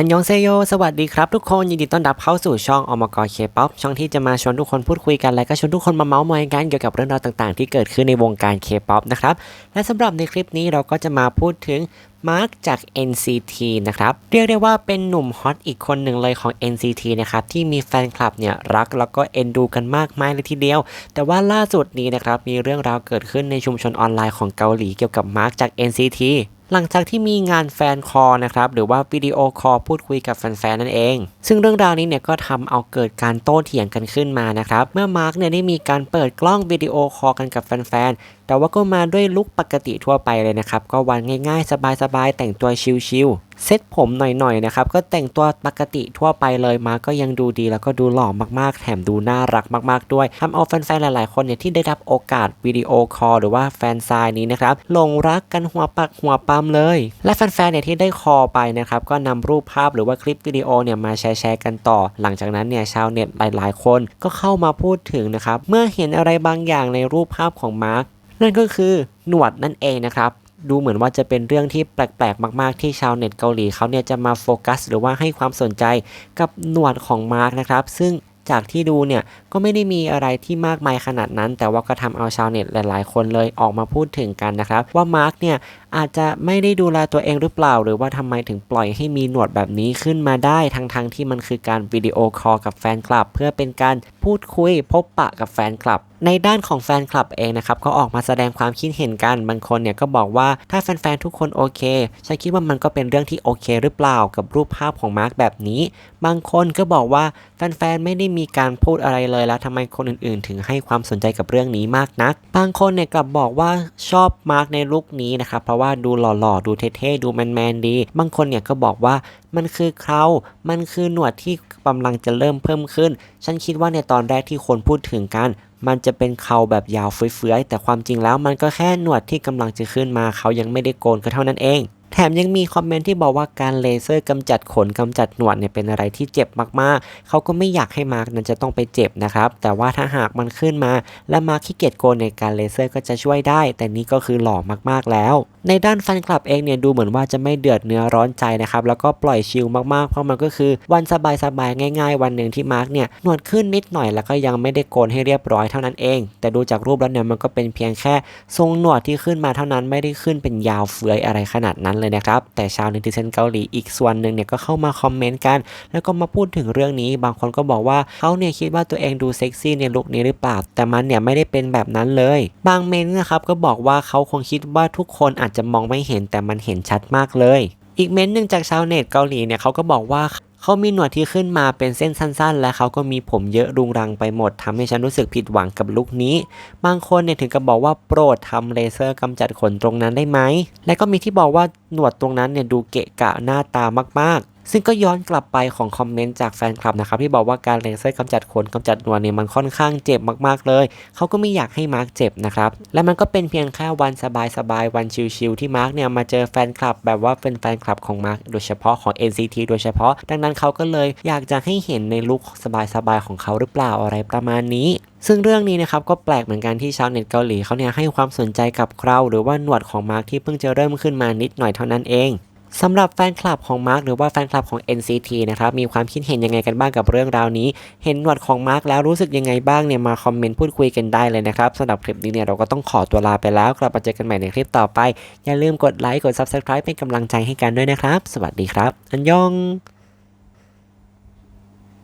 อันยองเซโย สวัสดีครับทุกคน ยินดีต้อนรับเข้าสู่ช่องอมกรเคป๊อปช่องที่จะมาชวนทุกคนพูดคุยกัน และก็ชวนทุกคนมาเมาส์มอยกันเกี่ยวกับเรื่องราวต่างๆ ที่เกิดขึ้นในวงการเคป๊อปนะครับ และสำหรับในคลิปนี้เราก็จะมาพูดถึงมาร์กจาก NCT นะครับ เรียกได้ว่าเป็นหนุ่มฮอตอีกคนหนึ่งเลยของ NCT นะครับ ที่มีแฟนคลับเนี่ยรักแล้วก็เอ็นดูกันมากมายเลยทีเดียว แต่ว่าล่าสุดนี้นะครับ มีเรื่องราวเกิดขึ้นในชุมชนออนไลน์ของเกาหลีเกี่ยวกับมาร์กจาก NCT หลังจากที่มีงานแฟนคอลนะครับ หรือว่าวิดีโอคอลพูดคุยกับแฟนๆนั่นเอง ซึ่งเรื่องราวนี้เนี่ยก็ทำเอาเกิดการโต้เถียงกันขึ้นมานะครับ เมื่อมาร์กเนี่ยได้มีการเปิดกล้องวิดีโอคอลกันกับแฟนๆแต่ว่าก็มาด้วยลุคปกติทั่วไปเลยนะครับ ก็วันง่ายๆ สบายๆแต่งตัวชิลๆ เซ็ตผมหน่อยๆนะครับ ก็แต่งตัวปกติทั่วไปเลยมาก็ยังดูดีแล้วก็ดูหล่อมากๆ แถมดูน่ารักมากๆ ด้วยทำเอาแฟนๆหลายๆ คนเนี่ยที่ได้รับโอกาสวิดีโอคอลหรือว่าแฟนซายนี้นะครับหลงรักกันหัวปักหัวปั๊มเลย และแฟนๆเนี่ยที่ได้คอลไปนะครับก็นำรูปภาพหรือว่าคลิปวิดีโอเนี่ยมาแชร์ๆกันต่อ หลังจากนั้นเนี่ยชาวเน็ตหลายๆ คนก็เข้ามาพูดถึงนะครับเมื่อเห็นอะไรบางอย่างในรูปภาพของมาร์คนั่นก็คือหนวดนั่นเองนะครับ ดูเหมือนว่าจะเป็นเรื่องที่แปลกๆ มาก ๆ ที่ชาวเน็ตเกาหลีเขาเนี่ยจะมาโฟกัส หรือว่าให้ความสนใจกับหนวดของมาร์กนะครับ ซึ่งจากที่ดูเนี่ยก็ไม่ได้มีอะไรที่มากมายขนาดนั้น แต่ว่าก็ทำเอาชาวเน็ตหลาย ๆ คนเลยออกมาพูดถึงกันนะครับ ว่ามาร์กเนี่ยอาจจะไม่ได้ดูแลตัวเองหรือเปล่า หรือว่าทำไมถึงปล่อยให้มีหนวดแบบนี้ขึ้นมาได้ทั้งๆที่มันคือการวิดีโอคอลกับแฟนคลับ เพื่อเป็นการพูดคุยพบปะกับแฟนคลับ ในด้านของแฟนคลับเองนะครับก็ออกมาแสดงความคิดเห็นกันบางคนเนี่ยก็บอกว่าถ้าแฟนๆทุกคนโอเคฉันคิดว่ามันก็เป็นเรื่องที่โอเค หรือเปล่ากับรูปภาพของมาร์กแบบนี้ บางคนก็บอกว่าแฟนๆไม่ได้มีการพูดอะไรเลยแล้วทำไมคนอื่นๆ ถึงให้ความสนใจกับเรื่องนี้มากนัก บางคนเนี่ยกลับบอกว่าชอบมาร์กในลุคนี้นะครับเพราะว่าดูหล่อๆ ดูเท่ๆ ดูแมนๆ ดี บางคนเนี่ยก็บอกว่ามันคือเครามันคือหนวดที่กำลังจะเริ่มเพิ่มขึ้น ฉันคิดว่าในตอนแรกที่คนพูดถึงกัน มันจะเป็นเขาแบบยาวเฟื้อยๆ แต่ความจริงแล้วมันก็แค่หนวดที่กำลังจะขึ้นมา เขายังไม่ได้โกนก็เท่านั้นเองแถมยังมีคอมเมนต์ที่บอกว่าการเลเซอร์กำจัดขนกำจัดหนวดเนี่ยเป็นอะไรที่เจ็บมากๆ เขาก็ไม่อยากให้มาร์กนั้นจะต้องไปเจ็บนะครับ แต่ว่าถ้าหากมันขึ้นมา และมาร์กขี้เกียจโกนในการเลเซอร์ก็จะช่วยได้ แต่นี่ก็คือหล่อมากๆแล้ว ในด้านแฟนคลับเองเนี่ยดูเหมือนว่าจะไม่เดือดเนื้อร้อนใจนะครับแล้วก็ปล่อยชิลมากๆ เพราะมันก็คือวันสบายๆง่าย ๆ วันหนึ่งที่มาร์กเนี่ยหนวดขึ้นนิดหน่อยแล้วก็ยังไม่ได้โกนให้เรียบร้อยเท่านั้นเอง แต่ดูจากรูปแล้วเนี่ยมันก็เป็นเพียงแค่ทรงหนวดที่ขึ้นมาเท่านั้นไม่ได้ขึ้นเป็นยาวเฟื้อยอะไรขนาดนั้นเลยนะครับแต่ชาวเน็ติเซนเกาหลีอีกส่วนหนึ่งเนี่ยก็เข้ามาคอมเมนต์กัน แล้วก็มาพูดถึงเรื่องนี้ บางคนก็บอกว่าเขาเนี่ยคิดว่าตัวเองดูเซ็กซี่ในลุคนี้หรือเปล่าแต่มันเนี่ยไม่ได้เป็นแบบนั้นเลย บางเมนต์นะครับก็บอกว่าเขาคงคิดว่าทุกคนอาจจะมองไม่เห็นแต่มันเห็นชัดมากเลย อีกเม้นต์หนึ่งจากชาวเน็ตเกาหลีเนี่ยเขาก็บอกว่าเขามีหนวดที่ขึ้นมาเป็นเส้นสั้นๆ และเขาก็มีผมเยอะรุงรังไปหมดทำให้ฉันรู้สึกผิดหวังกับลุคนี้ บางคนเนี่ยถึงกับบอกว่าโปรดทำเลเซอร์กำจัดขนตรงนั้นได้ไหม และก็มีที่บอกว่าหนวดตรงนั้นเนี่ยดูเกะกะหน้าตามากๆ ซึ่งก็ย้อนกลับไปของคอมเมนต์จากแฟนคลับนะครับที่บอกว่าการเลเซอร์กำจัดขนกำจัดหนวดเนี่ยมันค่อนข้างเจ็บมากๆเลย เขาก็ไม่อยากให้มาร์กเจ็บนะครับและมันก็เป็นเพียงแค่วันสบายๆวันชิลๆที่มาร์กเนี่ยมาเจอแฟนคลับ แบบว่าเป็นแฟนคลับของมาร์กโดยเฉพาะของ NCT โดยเฉพาะ ดังนั้นเขาก็เลยอยากจะให้เห็นในลุคสบายๆของเขาหรือเปล่าอะไรประมาณนี้ซึ่งเรื่องนี้นะครับก็แปลกเหมือนกันที่ชาวเน็ตเกาหลีเขาเนี่ยให้ความสนใจกับเคราหรือว่าหนวดของมาร์กที่เพิ่งจะเริ่มขึ้นมานิดหน่อยเท่านั้นเอง สำหรับแฟนคลับของมาร์กหรือว่าแฟนคลับของ NCT นะครับมีความคิดเห็นยังไงกันบ้างกับเรื่องราวนี้ เห็นหนวดของมาร์กแล้วรู้สึกยังไงบ้างเนี่ยมาคอมเมนต์พูดคุยกันได้เลยนะครับสำหรับคลิปนี้เนี่ยเราก็ต้องขอตัวลาไปแล้ว กลับมาเจอกันใหม่ในคลิปต่อไป อย่าลืมกดไลค์กด Subscribe เป็นกำลังใจให้กันด้วยนะครับ สวัสดีครับ อันยอง